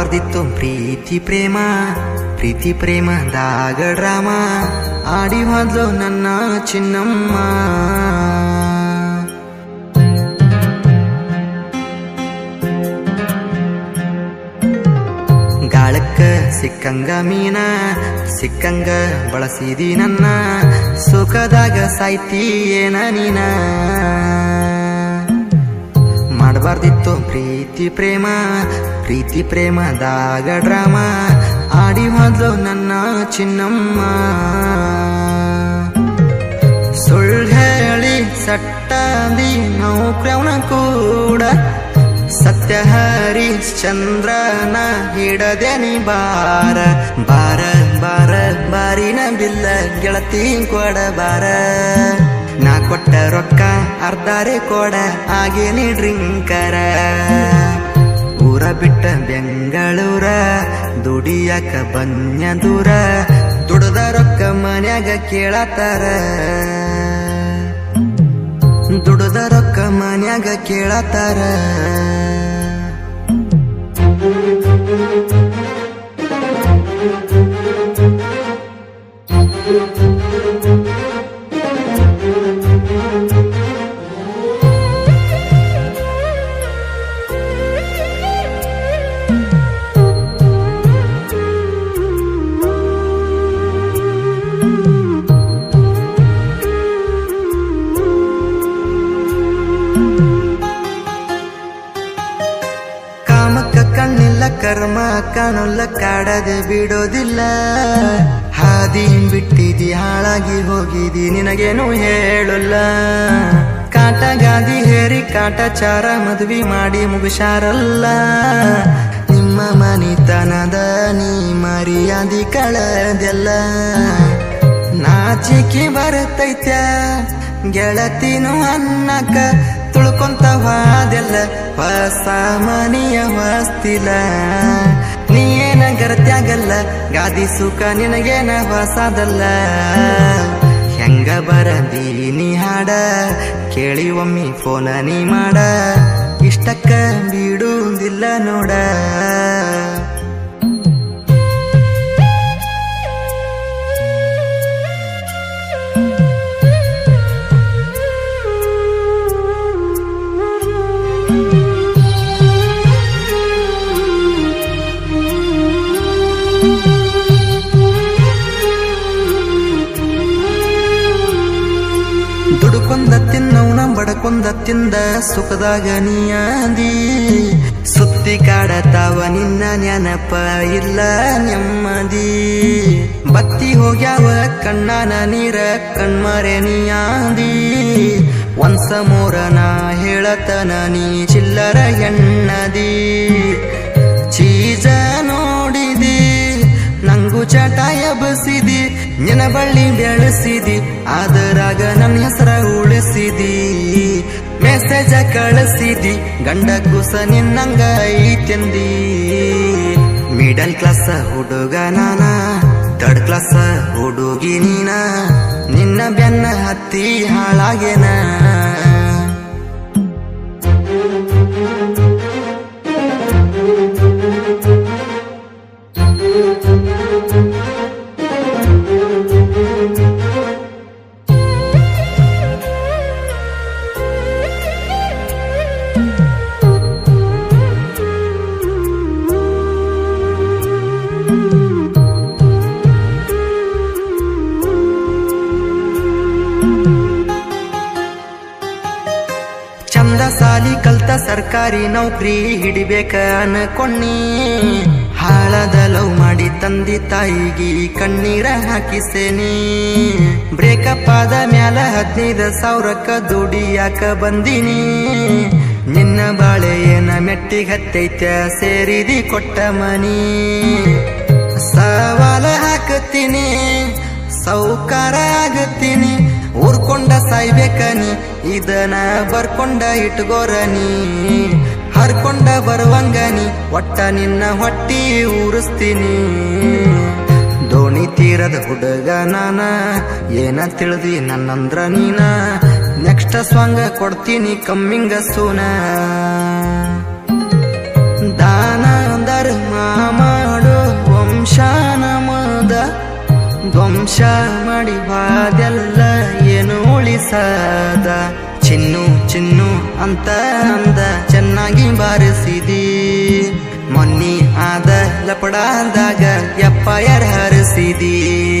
ಮಾಡಬಾರ್ದಿತ್ತು ಪ್ರೀತಿ ಪ್ರೇಮ, ಪ್ರೀತಿ ಪ್ರೇಮದಾಗ ಡ್ರಾಮ ಆಡಿ ಹೋದ್ಲು ನನ್ನ ಚಿನ್ನಮ್ಮ. ಗಾಳಕ್ಕ ಸಿಕ್ಕಂಗ ಮೀನ, ಸಿಕ್ಕಂಗ ಬಳಸಿದಿ ನನ್ನ, ಸುಖದಾಗ ಸಾಯ್ತಿ ಏನ ನೀನ? ಮಾಡಬಾರ್ದಿತ್ತು ಪ್ರೀತಿ ಪ್ರೇಮ, ಪ್ರೀತಿ ಪ್ರೇಮದಾಗ ಡ್ರಾಮ. ಆಡಿ ಮೊದ್ಲು ನನ್ನ ಚಿನ್ನಮ್ಮ. ಸುಳ್ಳು ಹೇಳಿ ಸಟ್ಟಾದಿ ನೌಕ್ರವನ ಕೂಡ. ಸತ್ಯ ಹರಿಶ್ಚಂದ್ರನ ನೀ ಬಾರ. ಬಾರ ಬಾರ, ಬಾರಿನ ಬಿಲ್ಲ ಗೆಳತಿ ಕೊಡ ಬಾರ ನಾ ಕೊಟ್ಟ ರೊಕ್ಕ ಅರ್ಧಾರೆ ಕೊಡ ಆಗೇನೆ ಡ್ರಿಂಕರ ಊರ ಬಿಟ್ಟ ಬೆಂಗಳೂರ, ದುಡಿಯಕ ಬನ್ಯ ದೂರ, ದುಡದ ರೊಕ್ಕ ಮನ್ಯಾಗ ಕೇಳತ್ತಾರ. ದುಡದ ರೊಕ್ಕ ಮನ್ಯಾಗ ಕೇಳತಾರ ಕಾಮಕ್ಕ ಕಣ್ಣಿಲ್ಲ, ಕರ್ಮ ಕಾಣಲ್ಲ ಕಾಡದೆ ಬಿಡೋದಿಲ್ಲ. ಹಾದಿ ಬಿಟ್ಟಿದಿ, ಹಾಳಾಗಿ ಹೋಗಿದಿ, ನಿನಗೇನು ಹೇಳಲ್ಲ. ಕಾಟ ಗಾದಿ ಹೇರಿ ಕಾಟಚಾರ ಮದ್ವಿ ಮಾಡಿ ಮುಗಿಸಾರಲ್ಲ. ನಿಮ್ಮ ಮನಿತನದ ನೀ ಮರ್ಯಾದಿ ಕಳದೆಲ್ಲ. ನಾಚಿಕೆ ಬರತೈತ್ಯ? ಗೆಳತಿನೂ ಅನ್ನಕ ತುಳ್ಕೊಂತ ಅದೆಲ್ಲ ಹೊಸ ಮನೆಯ ಹೊಸ್ತಿಲ್ಲ ನೀ ಏನ ಗರತ್ಯಾಗಲ್ಲ, ಗಾದಿ ಸುಖ ನಿನಗೇನ ಹೊಸದಲ್ಲ. ಹೆಂಗ ಬರದೀನಿ ಹಾಡ, ಕೇಳಿ ಒಮ್ಮಿ ಫೋನ ನೀ ಮಾಡ. ಇಷ್ಟಕ್ಕ ಬಿಡುವುದಿಲ್ಲ ನೋಡ. ಬಡಕೊಂದ ತಿಂದ ಸುಖದಾಗ ನೀ ಸುತ್ತಿ ಕಾಡತಾವ ನಿನ್ನ ನೆನಪ ಇಲ್ಲ ನೆಮ್ಮದಿ. ಬತ್ತಿ ಹೋಗ್ಯಾವ ಕಣ್ಣನ ನೀರ ಕಣ್ಮರೆ ನೀ ಒಂದ್ಸ ನಾ ಹೇಳತನ ನೀ ಚಿಲ್ಲರ ಎಣ್ಣದಿ. ಚೀಜ ನೋಡಿದಿ ನಂಗು ಚಟ ಬಸಿದಿ ನಿನ ಬಳ್ಳಿ ಬೆಳೆಸಿದಿ ಅದರಾಗ ನನ್ನ ಹೆಸರ ಉಳಿಸಿದಿ. ಮೆಸೇಜ ಕಳಿಸಿದಿ ಗಂಡ ಕುಸ ನಿನ್ನಂಗ ಐತೆಂದಿ ಮಿಡಲ್ ಕ್ಲಾಸ್ ಹುಡುಗ ನಾನ ಥರ್ಡ್ ಕ್ಲಾಸ್ ಹುಡುಗಿ ನೀನ, ನಿನ್ನ ಬೆನ್ನ ಹತ್ತಿ ಹಾಳಾಗೇನ? ಸರ್ಕಾರಿ ನೌಕರಿ ಹಿಡಿಬೇಕ ಅನ್ಕೊಂಡಿ. ಹಾಳದ ಲವ್ ಮಾಡಿ ತಂದಿ ತಾಯಿಗಿ ಕಣ್ಣೀರ ಹಾಕಿಸೇನಿ. ಬ್ರೇಕಪ್ ಆದ ಮ್ಯಾಲ ಹದಿನೈದು ಸಾವಿರಕ್ಕ ದುಡಿಯಾಕ ಬಂದಿನಿ. ನಿನ್ನ ಬಾಳೆ ಏನ ಮೆಟ್ಟಿಗೆ ಹತ್ತೈತ, ಸೇರಿದಿ ಕೊಟ್ಟ ಮನಿ. ಸವಾಲ ಹಾಕತ್ತೀನಿ, ಸೌಕಾರ ಆಗತ್ತೀನಿ ಊರ್ಕೊಂಡ ಸಾಯ್ಬೇಕನಿ ಇದನ ಬರ್ಕೊಂಡ ಇಟ್ಗೋರನಿ. ಹರ್ಕೊಂಡ ಬರುವಂಗನಿ, ಒಟ್ಟ ನಿನ್ನ ಹೊಟ್ಟಿ ಊರಿಸ್ತೀನಿ. ದೋಣಿ ತೀರದ ಹುಡುಗ ನಾನ, ಏನ ತಿಳಿದಿ ನನ್ನಂದ್ರ ನೀನ. ನೆಕ್ಸ್ಟ್ ಸ್ವಾಂಗ ಕೊಡ್ತೀನಿ ಕಮ್ಮಿಂಗ ಸೂನ. ದಾನ ಧರ್ಮ ವಂಶ ನಮದ. ಧ್ವಂಸ ಮಾಡಿ ಬಾದೆಲ್ಲ ಉಳಿಸದ ಚಿನ್ನು ಚಿನ್ನು ಅಂತ ಅಂದ. ಚೆನ್ನಾಗಿ ಬಾರಿಸಿದಿ. ಮೊನ್ನಿ ಆದ ಲಪಡಾದಾಗ ಎಪ್ಪ ಯಾರು ಹರಿಸಿದಿ.